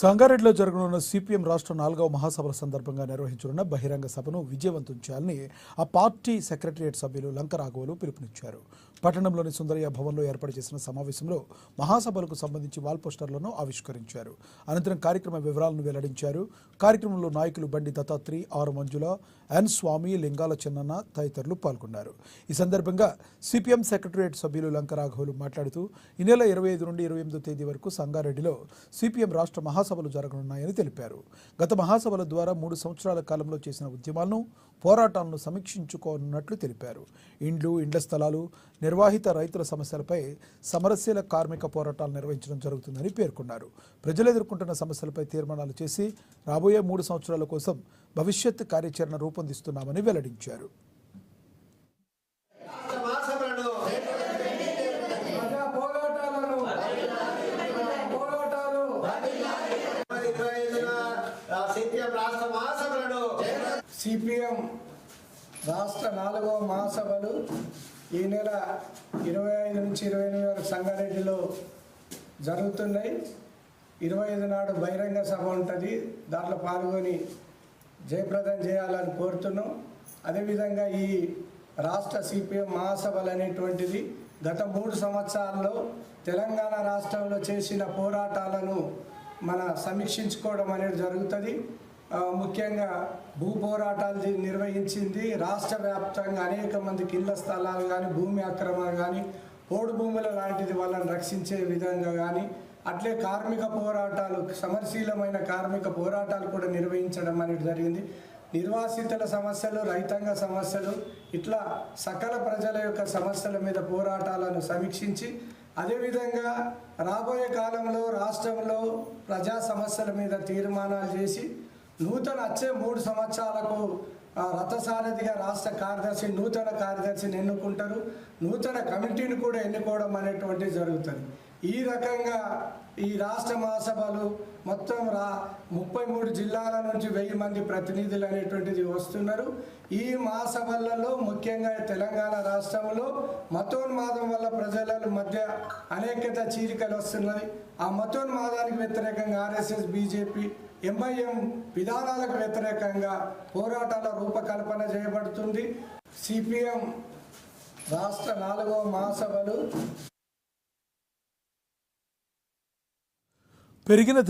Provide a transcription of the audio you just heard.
సంగారెడ్డిలో జరగనున్న సిపిఎం రాష్ట్ర నాలుగవ మహాసభల సందర్భంగా నిర్వహించనున్న బహిరంగ సభను విజయవంతం చేయాలని ఆ పార్టీ సెక్రటరియట్ సభ్యులు లంక రాఘవులు పిలుపునిచ్చారు. పట్టణంలోని సుందరయ్య భవన్లో ఏర్పాటు చేసిన సమావేశంలో మహాసభలకు సంబంధించి వాల్ పోస్టర్లను ఆవిష్కరించారు. అనంతరం కార్యక్రమ వివరాలను వెల్లడించారు. కార్యక్రమంలో నాయకులు బండి దత్తాత్రి ఆర్ మంజుల ఎన్ స్వామి లింగాల చిన్నన్న తదితరులు పాల్గొన్నారు. ఈ సందర్భంగా సిపిఎం సెక్రటరియట్ సభ్యులు లంకరాఘవులు మాట్లాడుతూ ఈ నెల ఇరవై ఐదు నుండి ఇరవై ఎనిమిదో తేదీ వరకు సంగారెడ్డిలో సిపిఎం రాష్ట్ర మహాసభలు జరగనున్నాయని తెలిపారు. గత మహాసభల ద్వారా మూడు సంవత్సరాల కాలంలో చేసిన ఉద్యమాలను పోరాటాలను సమీక్షించుకోనున్నట్లు తెలిపారు. ఇండ్లు ఇండ్ల స్థలాలు నిర్వాహిత రైతుల సమస్యలపై సమరశీల కార్మిక పోరాటాలు నిర్వహించడం జరుగుతుందని పేర్కొన్నారు. ప్రజలు ఎదుర్కొంటున్న సమస్యలపై తీర్మానాలు చేసి రాబోయే మూడు సంవత్సరాల కోసం భవిష్యత్ కార్యాచరణ రూపొందిస్తున్నామని వెల్లడించారు. సిపిఎం రాష్ట్ర నాలుగవ మహాసభలు ఈ నెల ఇరవై ఐదు నుంచి ఇరవై ఎనిమిది వరకు సంగారెడ్డిలో జరుగుతున్నాయి. ఇరవై ఐదు నాడు బహిరంగ సభ ఉంటుంది. దాంట్లో పాల్గొని జయప్రదం చేయాలని కోరుతున్నాం. అదేవిధంగా ఈ రాష్ట్ర సిపిఎం మహాసభలు అనేటువంటిది గత మూడు సంవత్సరాల్లో తెలంగాణ రాష్ట్రంలో చేసిన పోరాటాలను మన సమీక్షించుకోవడం అనేది జరుగుతుంది. ముఖ్యంగా భూ పోరాటాలు నిర్వహించింది రాష్ట్ర వ్యాప్తంగా అనేక మందికి ఇళ్ళ స్థలాలు కానీ భూమి అక్రమాలు కానీ పోడు భూముల లాంటిది వాళ్ళని రక్షించే విధంగా కానీ అట్లే కార్మిక పోరాటాలు సమరశీలమైన కార్మిక పోరాటాలు కూడా నిర్వహించడం అనేది జరిగింది. నిర్వాసితుల సమస్యలు రైతాంగ సమస్యలు ఇట్లా సకల ప్రజల యొక్క సమస్యల మీద పోరాటాలను సమీక్షించి అదేవిధంగా రాబోయే కాలంలో రాష్ట్రంలో ప్రజా సమస్యల మీద తీర్మానాలు చేసి నూతన వచ్చే మూడు సంవత్సరాలకు రథసారథిగా రాష్ట్ర కార్యదర్శి నూతన కార్యదర్శిని ఎన్నుకుంటారు. నూతన కమిటీని కూడా ఎన్నుకోవడం అనేటువంటిది జరుగుతుంది. ఈ రకంగా ఈ రాష్ట్ర మహాసభలు మొత్తం రా ముప్పై మూడు జిల్లాల నుంచి వెయ్యి మంది ప్రతినిధులు అనేటువంటిది వస్తున్నారు. ఈ మహాసభలలో ముఖ్యంగా తెలంగాణ రాష్ట్రంలో మతోన్మాదం వల్ల ప్రజల మధ్య అనేకత చీలికలు వస్తున్నది ఆ మతోన్మాదానికి వ్యతిరేకంగా ఆర్ఎస్ఎస్ బీజేపీ ఎంఐఎం విధానాలకు వ్యతిరేకంగా పోరాటాల రూపకల్పన చేయబడుతుంది. సిపిఎం రాష్ట్ర నాలుగవ మహాసభలు పెరిగిన